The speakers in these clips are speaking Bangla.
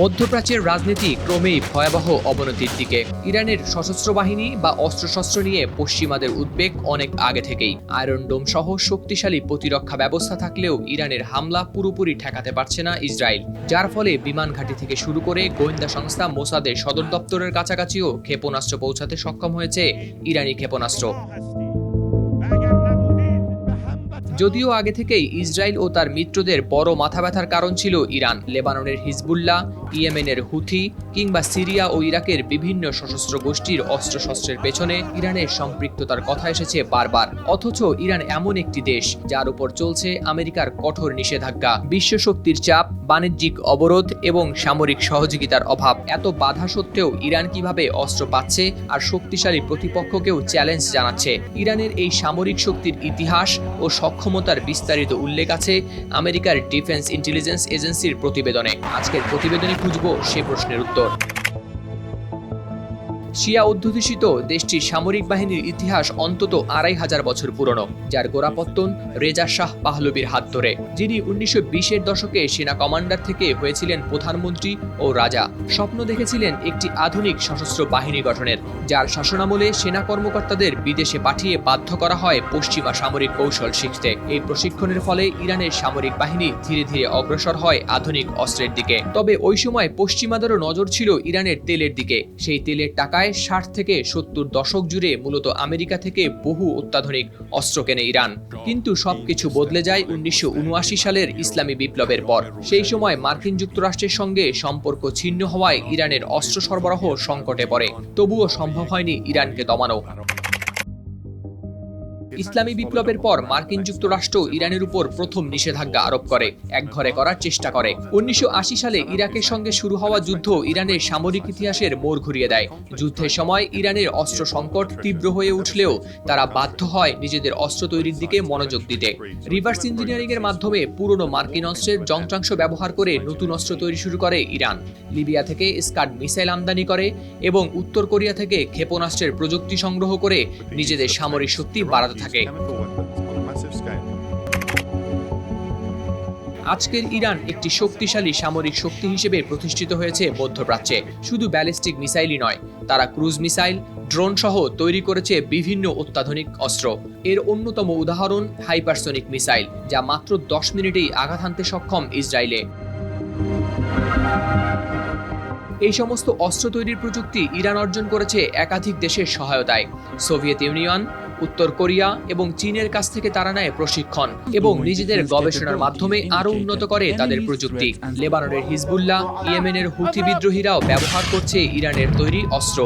মধ্যপ্রাচ্যের রাজনীতি ক্রমেই ভয়াবহ অবনতির দিকে। ইরানের সশস্ত্র বাহিনী বা অস্ত্রশস্ত্র নিয়ে পশ্চিমাদের উদ্বেগ অনেক আগে থেকেই। আয়রন ডোম সহ শক্তিশালী প্রতিরক্ষা ব্যবস্থা থাকলেও ইরানের হামলা পুরোপুরি ঠেকাতে পারছে না ইসরায়েল, যার ফলে বিমান ঘাঁটি থেকে শুরু করে গোয়েন্দা সংস্থা মোসাদের সদর দপ্তরের কাছাকাছিও ক্ষেপণাস্ত্র পৌঁছাতে সক্ষম হয়েছে ইরানি ক্ষেপণাস্ত্র। যদিও আগে থেকেই ইসরায়েল ও তার মিত্রদের বড় মাথা ব্যথার কারণ ছিল ইরান। লেবাননের হিজবুল্লাহ, ইয়েমেনের হুথি কিংবা সিরিয়া ও ইরাকের বিভিন্ন সশস্ত্র গোষ্ঠীর অস্ত্রশস্ত্রের পেছনে ইরানের সম্পৃক্ততার কথা এসেছে বারবার। অথচ ইরান এমন একটি দেশ, যার উপর চলছে আমেরিকার কঠোর নিষেধাজ্ঞা। বিশ্বশক্তির চাপ, বাণিজ্যিক অবরোধ এবং সামরিক সহযোগিতার অভাব। এত বাধা সত্ত্বেও ইরান কীভাবে অস্ত্র পাচ্ছে আর শক্তিশালী প্রতিপক্ষকেও চ্যালেঞ্জ জানাচ্ছে। ইরানের এই সামরিক শক্তির ইতিহাস ও সক্ষমতার বিস্তারিত উল্লেখ আছে আমেরিকার ডিফেন্স ইন্টেলিজেন্স এজেন্সির প্রতিবেদনে। আজকের প্রতিবেদনে খুঁজব সে প্রশ্নের উত্তর। শিয়া অধ্যুষিত দেশটির সামরিক বাহিনীর ইতিহাস অন্তত আড়াই হাজার বছর পুরনো, যার গোড়াপত্তন রেজা শাহ পাহলবির হাত ধরে, যিনি উনিশশো বিশের দশকে সেনা কমান্ডার থেকে হয়েছিলেন প্রধানমন্ত্রী ও রাজা। স্বপ্ন দেখেছিলেন একটি আধুনিক সশস্ত্র বাহিনী গঠনের, যার শাসনামলে সেনা কর্মকর্তাদের বিদেশে পাঠিয়ে বাধ্য করা হয় পশ্চিমা সামরিক কৌশল শিখতে। এই প্রশিক্ষণের ফলে ইরানের সামরিক বাহিনী ধীরে ধীরে অগ্রসর হয় আধুনিক অস্ত্রের দিকে। তবে ওই সময় পশ্চিমাদেরও নজর ছিল ইরানের তেলের দিকে। সেই তেলের টাকায় ষাট থেকে সত্তর দশক জুড়ে মূলত আমেরিকা থেকে বহু অত্যাধুনিক অস্ত্র কেনে ইরান। কিন্তু সবকিছু বদলে যায় উনিশশো উনআশি সালের ইসলামী বিপ্লবের পর। সেই সময় মার্কিন যুক্তরাষ্ট্রের সঙ্গে সম্পর্ক ছিন্ন হওয়ায় ইরানের অস্ত্র সরবরাহ সংকটে পড়ে। তবুও সম্ভব হয়নি ইরানকে দমানো। ইসলামী বিপ্লবের পর মার্কিন যুক্তরাষ্ট্র ইরানের উপর প্রথম নিষেধাজ্ঞা আরোপ করে। একঘরে করার চেষ্টা করে। উনিশশো আশি সালে ইরাকের সঙ্গে শুরু হওয়া যুদ্ধ ইরানের সামরিক ইতিহাসের মোড় ঘুরিয়ে দেয়। যুদ্ধের সময় ইরানের অস্ত্র সংকট তীব্র হয়ে উঠলেও তারা বাধ্য হয় নিজেদের অস্ত্র তৈরির দিকে মনোযোগ দিতে। রিভার্স ইঞ্জিনিয়ারিং এর মাধ্যমে পুরনো মার্কিন অস্ত্রের যন্ত্রাংশ ব্যবহার করে নতুন অস্ত্র তৈরি শুরু করে ইরান। লিবিয়া থেকে স্কাড মিসাইল আমদানি করে এবং উত্তর কোরিয়া থেকে ক্ষেপণাস্ত্রের প্রযুক্তি সংগ্রহ করে নিজেদের সামরিক শক্তি বাড়াতে থাকে। আজকের ইরান একটি শক্তিশালী সামরিক শক্তি হিসেবে প্রতিষ্ঠিত হয়েছে মধ্যপ্রাচ্যে। শুধু ব্যালিস্টিক মিসাইলই নয় তারা ক্রুজ মিসাইল ড্রোন সহ তৈরি করেছে বিভিন্ন অত্যাধুনিক অস্ত্র। এর অন্যতম উদাহরণ হাইপারসোনিক মিসাইল যা মাত্র দশ মিনিটেই আঘাত হানতে সক্ষম ইসরায়েলে। এই সমস্ত অস্ত্র তৈরির প্রযুক্তি ইরান অর্জন করেছে একাধিক দেশের সহায়তায়। সোভিয়েত ইউনিয়ন উত্তর কোরিয়া এবং চীনের কাছ থেকে তারা নেয় প্রশিক্ষণ এবং নিজেদের গবেষণার মাধ্যমে আরও উন্নত করে তাদের প্রযুক্তি। লেবাননের হিজবুল্লাহ ইয়েমেনের হুথি বিদ্রোহীরাও ব্যবহার করছে ইরানের তৈরি অস্ত্র।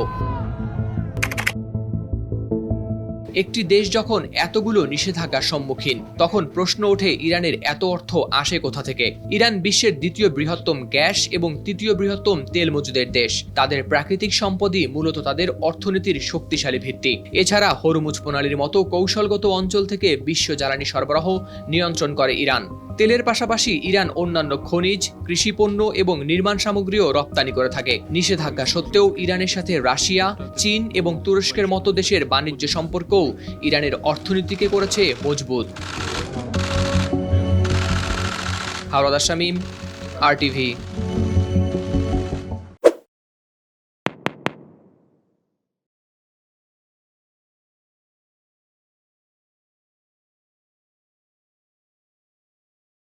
একটি দেশ যখন এতগুলো নিষেধাজ্ঞার সম্মুখীন, তখন প্রশ্ন ওঠে ইরানের এত অর্থ আসে কোথা থেকে? ইরান বিশ্বের দ্বিতীয় বৃহত্তম গ্যাস এবং তৃতীয় বৃহত্তম তেল মজুদের দেশ। তাদের প্রাকৃতিক সম্পদই মূলত তাদের অর্থনীতির শক্তিশালী ভিত্তি। এছাড়া হরমুজ প্রণালীর মতো কৌশলগত অঞ্চল থেকে বিশ্ব জ্বালানি সরবরাহ নিয়ন্ত্রণ করে ইরান। তেলের পাশাপাশি ইরান অন্যান্য খনিজ, কৃষিপণ্য এবং নির্মাণ সামগ্রীও রপ্তানি করে থাকে। নিষেধাজ্ঞা সত্ত্বেও ইরানের সাথে রাশিয়া, চীন এবং তুরস্কের মতো দেশের বাণিজ্য সম্পর্কও ইরানের অর্থনীতিকে করেছে মজবুত। হাওড়াদার শামীম আর টিভি